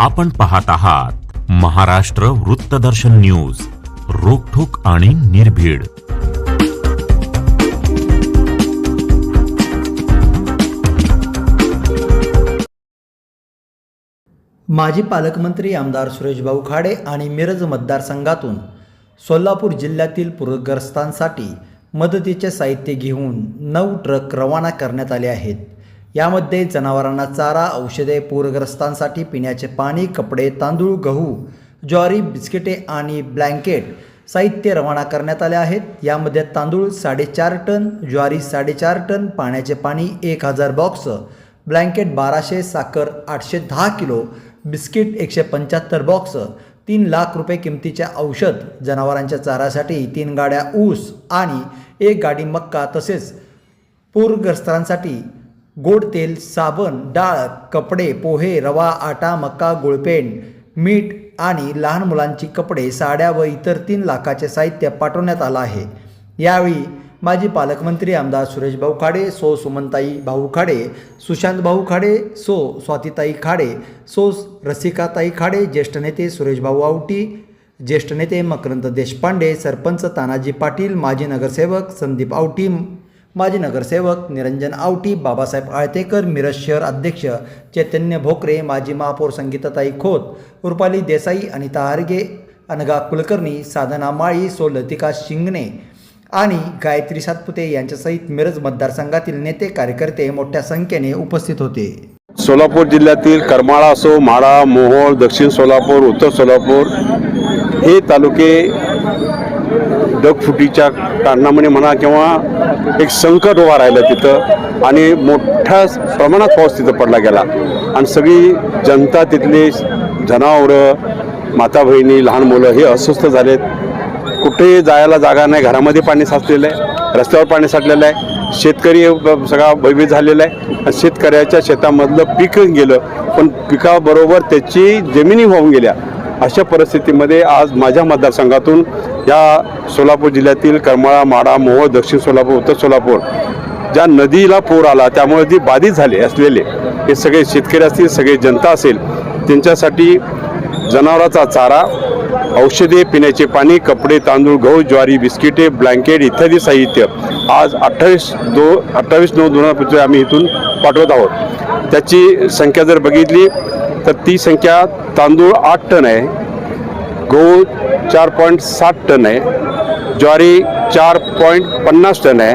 आपण पाहत आहात महाराष्ट्र वृत्तदर्शन न्यूज रोखोक आणि निर्भीड. माजी पालकमंत्री आमदार सुरेशभाऊ खाडे आणि मिरज मतदारसंघातून सोलापूर जिल्ह्यातील पूरग्रस्तांसाठी मदतीचे साहित्य घेऊन नऊ ट्रक रवाना करण्यात आले आहेत. यामध्ये जनावरांना चारा औषधे पूरग्रस्तांसाठी पिण्याचे पाणी कपडे तांदूळ गहू ज्वारी बिस्किटे आणि ब्लँकेट साहित्य रवाना करण्यात आले आहेत. यामध्ये तांदूळ साडेचार टन ज्वारी साडेचार टन पाण्याचे पाणी एक हजार बॉक्स ब्लँकेट बाराशे साखर आठशे दहा किलो बिस्किट एकशे पंच्याहत्तर बॉक्स तीन लाख रुपये किमतीचे औषध जनावरांच्या चारासाठी तीन गाड्या ऊस आणि एक गाडी मक्का तसेच पूरग्रस्तांसाठी गोड तेल साबण डाळ कपडे पोहे रवा आटा मक्का गुळपेंड मीठ आणि लहान मुलांची कपडे साड्या व इतर तीन लाखाचे साहित्य पाठवण्यात आलं आहे. यावेळी माजी पालकमंत्री आमदार सुरेश भाऊ खाडे सो सुमनताई भाऊ खाडे सुशांत भाऊ खाडे सो स्वातीताई खाडे सो रसिकाताई खाडे ज्येष्ठ नेते सुरेशभाऊ आवटी ज्येष्ठ नेते मकरंद देशपांडे सरपंच तानाजी पाटील माजी नगरसेवक संदीप आवटी माजी नगरसेवक निरंजन आवटी बाबासाहेब आळतेकर मिरज शहर अध्यक्ष चैतन्य भोकरे माजी महापौर संगीताताई खोत रुपाली देसाई अनिता हारगे अनगा कुलकर्णी साधना माळी सो लतिका शिंगणे आणि गायत्री सातपुते यांच्यासहित मिरज मतदारसंघातील नेते कार्यकर्ते मोठ्या संख्येने उपस्थित होते. सोलापूर जिल्ह्यातील करमाळा असो माळा मोहोळ दक्षिण सोलापूर उत्तर सोलापूर हे तालुके डगफुटीच्या कारणामुळे म्हणा किंवा एक संकट उभा राहिलं तिथं आणि मोठ्या प्रमाणात पाऊस तिथं पडला गेला. आणि सगळी जनता तिथली जनावरं माता बहिणी लहान मुलं हे अस्वस्थ झालेत. कुठेही जायला जागा नाही. घरामध्ये पाणी साचलेलं आहे. रस्त्यावर पाणी साठलेलं आहे. शेतकरी ब- सगळा भयभीत झालेला आहे. आणि शेतकऱ्याच्या शेतामधलं पीक गेलं. पण पिकाबरोबर त्याची जमिनी वाहून गेल्या. अशा परिस्थितीमध्ये आज माझ्या मतदारसंघातून या सोलापूर जिल्ह्यातील करमाळा माडा मोहोळ दक्षिण सोलापूर उत्तर सोलापूर ज्या नदीला पूर आला त्यामुळे जी बाधित झाले असलेले हे सगळे शेतकरी असतील सगळे जनता असेल त्यांच्यासाठी जनावराचा चारा औषधे पिण्याचे पाणी कपडे तांदूळ गहू ज्वारी बिस्किटे ब्लँकेट इत्यादी साहित्य आज अठ्ठावीस दो अठ्ठावीस नऊ दोन हजार पंचवीस आम्ही इथून पाठवत आहोत. त्याची संख्या जर बघितली तर ती संख्या तांदूळ आठ टन आहे गहू चार पॉईंट सात टन आहे. ज्वारी चार पॉईंट पन्नास टन आहे.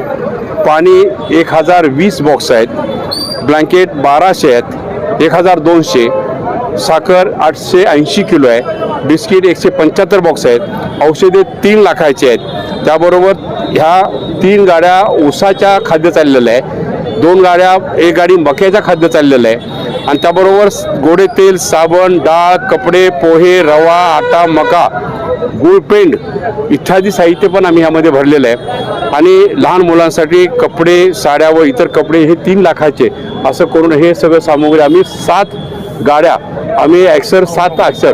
पाणी एक हजार वीस बॉक्स आहेत. ब्लँकेट बाराशे आहेत. एक हजार दोनशे. साखर आठशे ऐंशी किलो आहे. बिस्किट एकशे पंच्याहत्तर बॉक्स आहेत. औषधे तीन लाखाचे आहेत. त्याबरोबर ह्या तीन गाड्या ऊसाच्या खाद्य चाललेलं आहे दोन गाड्या एक गाडी मक्याच्या खाद्य चाललेलं आहे आणि त्याबरोबर गोडे तेल साबण डाळ कपडे पोहे रवा आटा मका गुळपेंड इत्यादी साहित्य पण आम्ही ह्यामध्ये भरलेलं आहे. आणि लहान मुलांसाठी कपडे साड्या व इतर कपडे हे तीन लाखाचे. असं करून हे सगळं सामुग्री आम्ही सात गाड्या आम्ही ॲक्सर सात ॲक्सर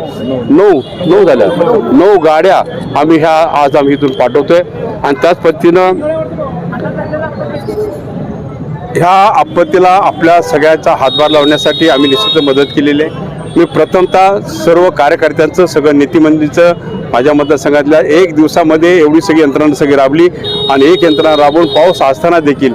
नऊ नऊ झाल्या नऊ गाड्या आम्ही ह्या आज आम्ही इथून पाठवतोय. आणि त्याच पद्धतीनं ह्या आपत्तीला आपल्या सगळ्यांचा हातभार लावण्यासाठी आम्ही निश्चित मदत केलेली आहे. मी प्रथमतः सर्व कार्यकर्त्यांचं सगळं नीतिमंडळीचं माझ्या मतदारसंघातल्या एक दिवसामध्ये एवढी सगळी यंत्रणा सगळी राबली आणि एक यंत्रणा राबवून पाऊस असताना देखील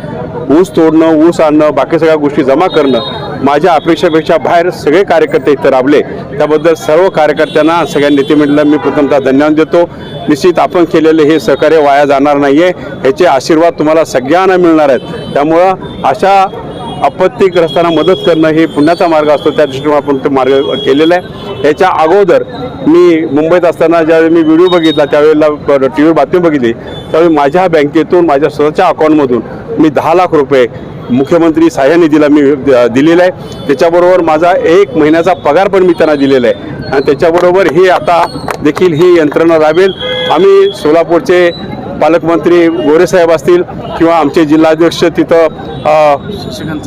ऊस तोडणं ऊस आणणं बाकी सगळ्या गोष्टी जमा करणं माझ्या अपेक्षेपेक्षा बाहेर सगळे कार्यकर्ते इथं राबले. त्याबद्दल सर्व कार्यकर्त्यांना सगळ्या नेतेमंडळाला मी प्रथमतः धन्यवाद देतो. निश्चित आपण केलेले हे सहकार्य वाया जाणार नाही आहे ह्याचे आशीर्वाद तुम्हाला सगळ्यांना मिळणार आहेत. त्यामुळं अशा आपत्तीग्रस्तांना मदत करणं हे पुण्याचा मार्ग असतो. त्या दृष्टीने आपण ते मार्ग केलेला आहे. याच्या अगोदर मी मुंबईत असताना ज्यावेळी मी व्हिडिओ बघितला त्यावेळेला टी व्हीवर बातमी बघितली त्यावेळी माझ्या बँकेतून माझ्या स्वतःच्या अकाउंटमधून मी दहा लाख रुपये मुख्यमंत्री सहाय्य निधीला मी द- दिलेला आहे. त्याच्याबरोबर माझा एक महिन्याचा पगार पण मी त्यांना दिलेला आहे. आणि त्याच्याबरोबर हे आता देखील ही यंत्रणा राबेल. आम्ही सोलापूरचे पालकमंत्री गोरेसाहेब असतील किंवा आमचे जिल्हाध्यक्ष तिथं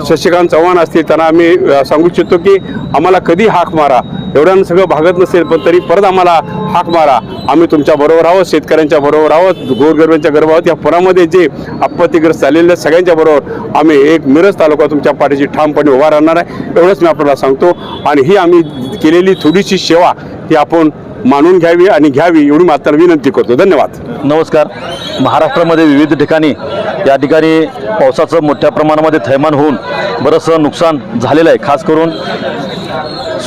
शशिकांत चव्हाण. असतील त्यांना आम्ही सांगू इच्छितो की आम्हाला कधी हाक मारा. एवढ्यानं सगळं भागत नसेल पण तरी परत आम्हाला हाक मारा. आम्ही तुमच्या बरोबर आहोत शेतकऱ्यांच्या बरोबर आहोत गोरगरिबांच्या बरोबर आहोत या पुरामध्ये जे आपत्तीग्रस्त झालेले सगळ्यांच्या बरोबर आम्ही एक मिरज तालुका तुमच्या पाठीशी ठामपणे उभा राहणार आहे. एवढंच मी आपल्याला सांगतो. आणि ही आम्ही केलेली थोडीशी सेवा ही आपण मानून घ्यावी आणि घ्यावी एवढी मात्र विनंती करतो. धन्यवाद. नमस्कार. महाराष्ट्रामध्ये विविध ठिकाणी या ठिकाणी पावसाचं मोठ्या प्रमाणामध्ये थैमान होऊन बरंचसं नुकसान झालेलं आहे. खास करून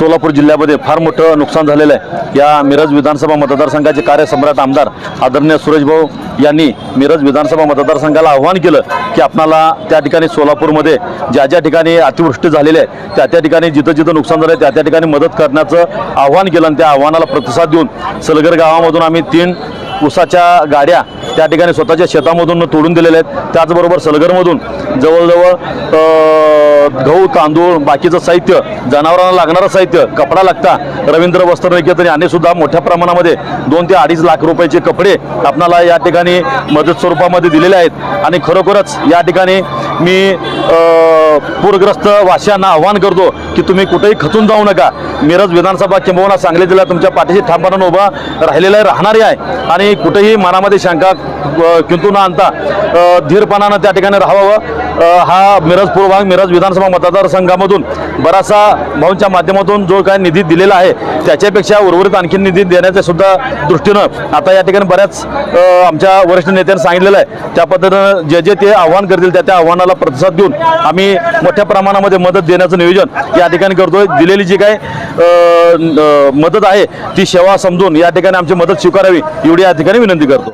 सोलापूर जिल्ह्यामध्ये फार मोठं नुकसान झालेलं आहे. या मिरज विधानसभा मतदारसंघाचे कार्यसम्राट आमदार आदरणीय सुरेशभाऊ यांनी मिरज विधानसभा मतदारसंघाला आव्हान केलं की आपणाला त्या ठिकाणी सोलापूरमध्ये ज्या ज्या ठिकाणी अतिवृष्टी झालेली आहे त्या त्या ठिकाणी जिथं जिथं नुकसान झालं आहे त्या त्या ठिकाणी मदत करण्याचं आव्हान केलं आणि त्या आव्हानाला प्रतिसाद देऊन सलगर गावामधून आम्ही तीन उसाच्या गाड्या त्या ठिकाणी स्वतःच्या शेतामधून तोडून दिलेले आहेत. त्याचबरोबर सलगरमधून जवळजवळ गहू तांदूळ बाकीचं साहित्य जनावरांना लागणारं साहित्य कपडा लागता. रवींद्र वस्त्र निकेतन यांनी सुद्धा मोठ्या प्रमाणामध्ये दोन ते अडीच लाख रुपयाचे कपडे आपणाला या ठिकाणी मदत स्वरूपामध्ये दिलेले आहेत. आणि खरोखरच या ठिकाणी मी पूरग्रस्त वाश्यांना आव्हान करतो की तुम्ही कुठेही खचून जाऊ नका. मिरज विधानसभा किंबहुना सांगली जिल्हा तुमच्या पाठीशी ठामपणानं उभा राहिलेला राहणारी आहे. आणि कुठेही मनामध्ये शंका अ, किंतु न आणता धीरपणानं त्या ठिकाणी राहावं. हा मिरज पूर्व मिरज विधानसभा मतदारसंघामधून बराचसा भाऊंच्या माध्यमातून जो काय निधी दिलेला आहे त्याच्यापेक्षा उर्वरित आणखी निधी देण्याच्या सुद्धा दृष्टीनं आता या ठिकाणी बऱ्याच आमच्या वरिष्ठ नेत्यांनी सांगितलेलं आहे. त्या पद्धतीनं जे जे ते आव्हान करतील त्या त्या आव्हानाला प्रतिसाद देऊन आम्ही मोठ्या प्रमाणामध्ये मदत देण्याचं नियोजन या ठिकाणी करतोय. दिलेली जी काय मदत आहे ती सेवा समजून या ठिकाणी आमची मदत स्वीकारावी एवढी या ठिकाणी विनंती करतो.